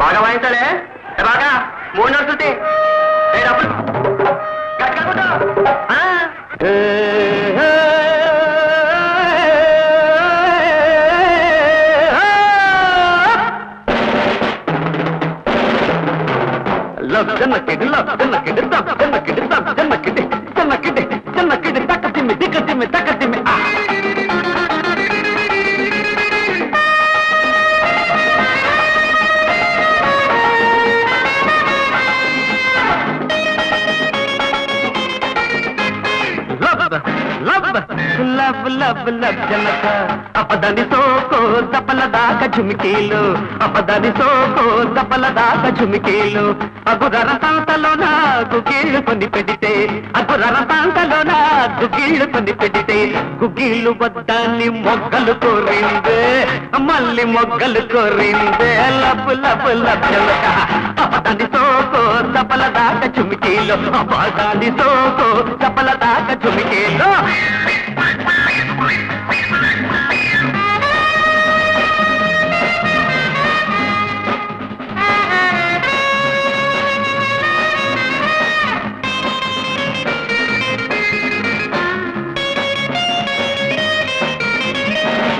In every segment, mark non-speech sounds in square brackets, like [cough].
బాగా వాయించాలే బాగా? మూడు నడుస్తుంది ఏ డబ్బులు? గట్టిగా కొట్టు. ఆ. లవ్ జన్నకిడి లవ్ జన్నకిడి దబ్ జన్నకిడి దబ్ జన్నకిడి జన్నకిడి జన్నకిడి తక్కతిమి దిక్కతిమి తక్కతిమి లవ్ లవ్ లవ్ జనక. అపదని సోకో దపల దాక ఝుమికీలు. అపదని సోకో దపల దాక ఝుమికీలు. అగురర తాంతలో నా కీళ్ళు కొని పెడితే అగురర తాంతలో నా కీళ్ళు కొని పెడితే గుగీళ్ళు వద్దాన్ని మొగ్గలు కోరిందే మళ్ళీ మొగ్గలు కోరిందే. లవ్ లవ్ లవ్ జనక. అపదని సోకో దపల దాక చుమికీలో. అపదాని సోకో దపల దాక చుమికీలో.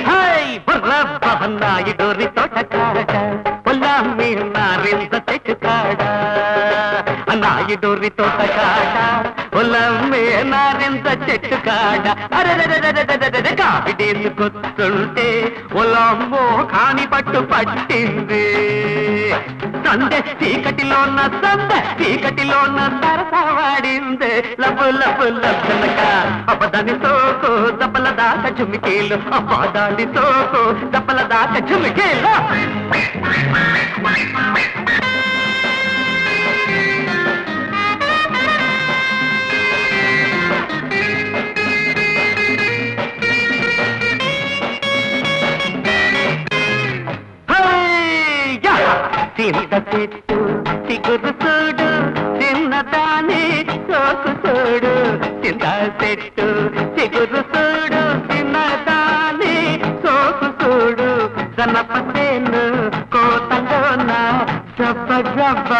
హాయ్ తోటకా. నాయుడు తోటకాడ పొల్లమ్మే నారింత చెట్టు కాడ. అరే కావిడేసుకొస్తుంటే ఒలమ్మో కాని పట్టు పట్టింది. సందె చీకటిలోన సందె చీకటిలోన సరసవాడింది. లబ్బు లబ్బు లబ్బలక అపదని సోకు దప్పల దాక చుమికేలు. అపదాని సోకు దప్పల దాక ఝుమికీలు చిన్నదాని సోకు చింత చెట్టు చిగురు చూడు చిన్నదాని సోకు చూడు సన్నపసేను కోతలోన జబ్బ జబ్బ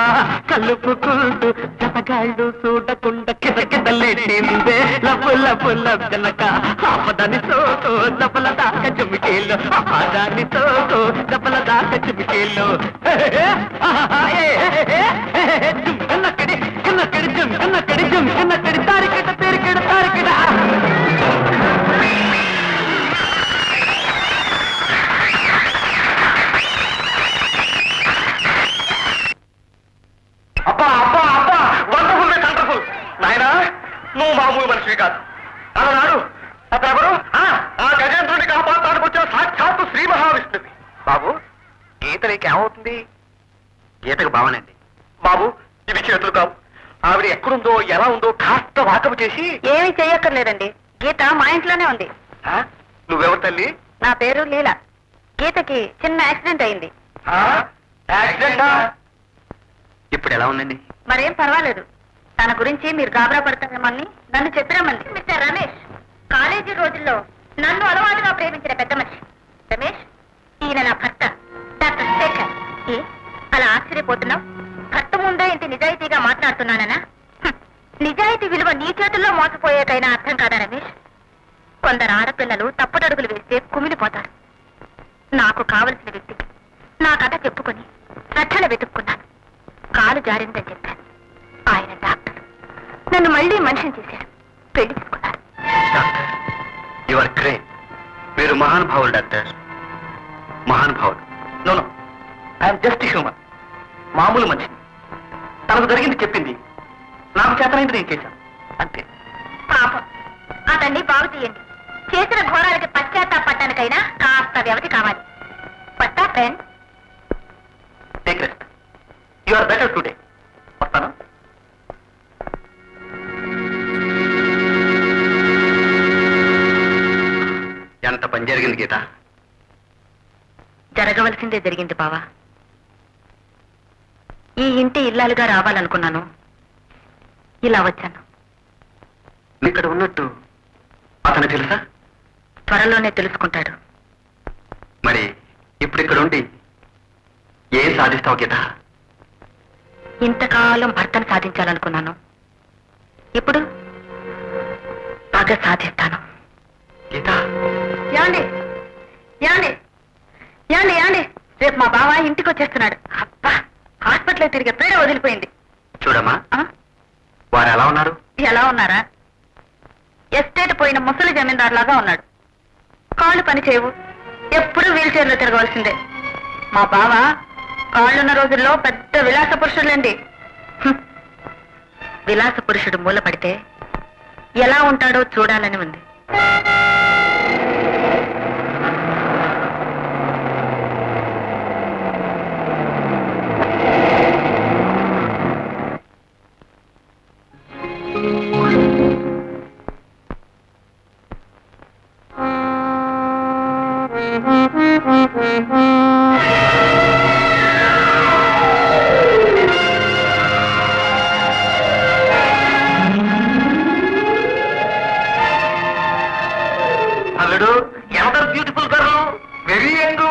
కలుపుకుంటూ జతగాళ్ళు చూడకుండా కింద కింద లేచిందే లబ్బు లబ్బు లబ్బనక ఆపదని సోకు దబ్బల దాక చుమికేలు ఆపదాని సోకు దబ్బల దాక என்ன கிடைக்கும் என்ன கிடைக்கும் என்ன கிடைத்தாரு கிட்ட பேரு கிடைத்தாரு తారికడ అబ్బా అబ్బా అబ్బా వండర్ఫుల్ వండర్ఫుల్. నాయనా నువ్వు మామూలు మనిషివి కాదు. అలనాడు అతను ఆ గజేంద్రుడిని కాపాడటానికి వచ్చిన సాక్షాత్తు శ్రీ మహావిష్ణువి. బాబు గీత నీకేమవుతుంది గీతకు భావనండి బాబు ఇవి చేతులు కావు. ఆవిడ ఎక్కడుందో ఎలా ఉందో కాస్త వాకపు చేసి. ఏమీ చెయ్యక్కర్లేదండి గీత మా ఇంట్లోనే ఉంది? నువ్వెవరు తల్లి? నా పేరు లీల. గీతకి చిన్న యాక్సిడెంట్ అయింది? ఇప్పుడు ఎలా ఉందండి? మరేం పర్వాలేదు. తన గురించి మీరు గాబరా పడతారేమని నన్ను చెప్పిరమంది మిస్టర్ రమేష్ కాలేజీ రోజుల్లో నన్ను అలవాటుగా ప్రేమించిన పెద్ద మనిషి. రమేష్ ఈయన నా భర్త డాక్టర్ శేఖర్. అలా ఆశ్చర్యపోతున్నావు? నిజాయితీగా మాట్లాడుతున్నానా నిజాయితీ విలువ నీ చేతుల్లో మోసపోయేకైనా అర్థం కాదా రమేష్? కొందరు ఆడపిల్లలు తప్పుడడుగులు వేస్తే కుమిలిపోతారు. నాకు కావలసిన వ్యక్తికి నా కథ చెప్పుకుని రక్షణ వెతుక్కున్నాను. కాలు జారిందని చెప్పాను. ఆయన డాక్టర్. నన్ను మళ్ళీ మనిషిని చేశారు. పెళ్ళి తీసుకున్నారు యువర్ గ్రేట్. మీరు మహానుభావులు డాక్టర్. మహానుభావులు. No no. I'm just human. మామూలు మనిషిని. తనకు జరిగింది చెప్పింది. నాకు చేతనైంది నేను చేశాను. అంతే. పాపం. అతన్ని బాగు తీయండి చేసిన ఘోరాలకి పశ్చాత్తాపడటానికైనా కాస్త వ్యవధి కావాలి. పట్టా friend. Take rest you are better today వస్తాను. ఎంత పని జరిగింది గీత? జరగవలసిందే జరిగింది బావా. ఈ ఇంటి ఇల్లాలుగా రావాలనుకున్నాను. ఇలా వచ్చాను. ఇక్కడ ఉన్నట్టు అతను తెలుసా? త్వరలోనే తెలుసుకుంటాడు. మరి ఇప్పుడు ఇక్కడ ఉండి ఏం సాధిస్తావు గీత? ఇంతకాలం భర్తను సాధించాలనుకున్నాను. ఇప్పుడు పగ సాధిస్తాను. గీత? యాండి యాండి యాండి యాండి. రేపు మా బావ ఇంటికి వచ్చేస్తున్నాడు. హాస్పిటల్ తిరిగే పేడ వదిలిపోయింది. చూడమ్మా? వారు ఎలా ఉన్నారు? ఎలా ఉన్నారా? ఎస్టేట్ పోయిన ముసలి జమీందార్ లాగా ఉన్నాడు. కాళ్ళు పని చేయవు. ఎప్పుడూ వీల్ చైర్లో తిరగవలసిందే. మా బావ కాళ్ళున్న రోజుల్లో పెద్ద విలాస పురుషులండి. విలాస పురుషుడు మూల పడితే ఎలా ఉంటాడో చూడాలని ఉంది. చూడు ఎంత బ్యూటిఫుల్ గర్ల్ వెరీ యంగ్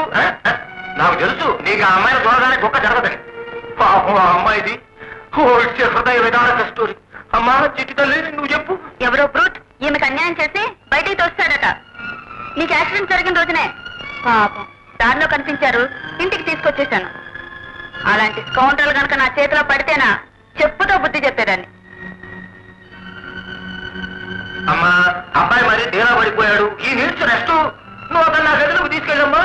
నాకు తెలుసు నీకు ఆ అమ్మాయిని చూడగానే గొప్ప జరగదని. పాపం ఆ అమ్మాయిది. హృదయ విధాన స్టోరీ అమ్మా చిట్టి తల్లి నువ్వు చెప్పు. ఎవరో బ్రూట్ ఈమెకు అన్యాయం చేసి బయటికి తోస్తాడట. నీకు యాక్సిడెంట్ జరిగిన రోజునే. పాపం. దారిలో కనిపించారు ఇంటికి తీసుకొచ్చేసాను అలాంటి స్కౌంటర్లు కనుక నా చేతిలో పడితేనా? చెప్పుతో బుద్ధి చెప్పేదాన్ని. అమ్మా అబ్బాయి మరి డేలా పడిపోయాడు. ఈ నీడ్స్ రెస్ట్. నువ్వు అతను నా గదిలోకి తీసుకెళ్ళమ్మా.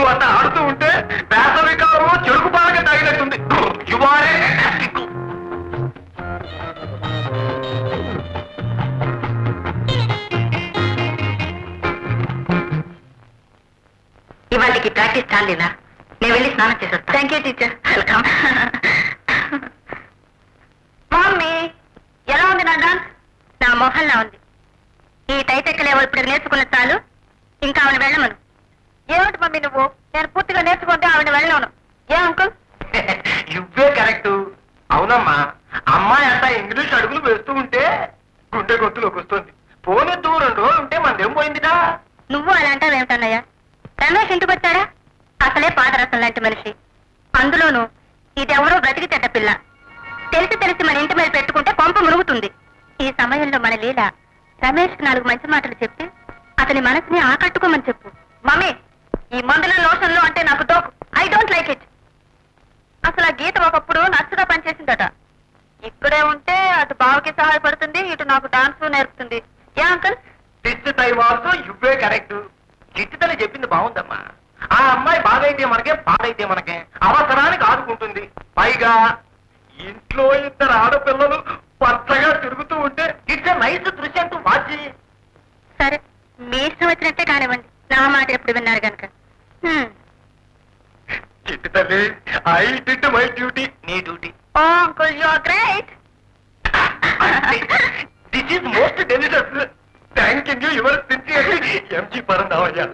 నువ్వు అంత ఆడుతూ ఉంటే వేసవి కాలంలో చెరుకు పాలక తాగినట్టుంది. యు ఆర్ ఏ ఇవాళకి ప్రాక్టీస్ చాలేనా? నేను వెళ్ళి స్నానం చేసేస్తా. Thank you teacher welcome mummy ఎలా ఉంది నా డాన్స్ నా మొహల్లా ఉంది. ఈ టైటెక్కలేవో ఇప్పుడు నేర్చుకున్న చాలు. ఇంకా ఆవిడ వెళ్ళమను. ఏమిటి మమ్మీ నువ్వు? నేను పూర్తిగా నేర్చుకుంటే ఆవిడ వెళ్ళను. ఏ అంకుల్? [laughs] ఇవ్వే కరెక్ట్. అవునమ్మా అమ్మాయి అంతా ఇంగ్లీష్ అడుగులు వేస్తూ ఉంటే గుండె గొంతులోకి వస్తుంది. పోనెత్తు రెండు రోజులు ఉంటే మనదేం పోయిందిటా నువ్వు అలా అంటావేమిటన్నయ్యా రమేష్ ఇంటికి వచ్చాడా? అసలే పాదరసం లాంటి మనిషి. అందులోనూ ఇదెవరో బ్రతికి చెడ్డ పిల్ల. తెలిసి తెలిసి మన ఇంటి మీద పెట్టుకుంటే కొంప మునుగుతుంది. ఈ సమయంలో మన లీల రమేష్ నాలుగు మంచి మాటలు చెప్పి అతని మనసుని ఆకట్టుకోమని చెప్పు. మమ్మీ! ఈ మందుల లోషన్లు అంటే నాకు దోకు ఐ డోంట్ లైక్ ఇట్ అసలు ఆ గీత ఒకప్పుడు నచ్చగా పనిచేసిందట. ఇక్కడే ఉంటే అటు బావకి సహాయపడుతుంది ఇటు నాకు డాన్స్ నేర్పుతుంది. ఏ అంకుల్ దిస్ టైం ఆల్సో ఇవ్వే కరెక్ట్ చిట్టితల్లి చెప్పింది బాగుందమ్మా. ఆ అమ్మాయి బాగైతే మనకే పాడైతే మనకే. అవసరానికి ఆదుకుంటుంది. పైగా ఇంట్లో ఇద్దరు ఆడపిల్లలు పచ్చగా తిరుగుతూ ఉంటే ఇట్స్ నైస్ దృశ్యం వాచ్. సరే మీ ఇష్టం వచ్చినట్టే కానివ్వండి. నా మాట ఎప్పుడు విన్నారు కనుక చిట్టి తల్లి ఐ డిడ్ మై డ్యూటీ నీ duty oh uncle you are great this is most delicious thank you your sincerely MG Parandhavayya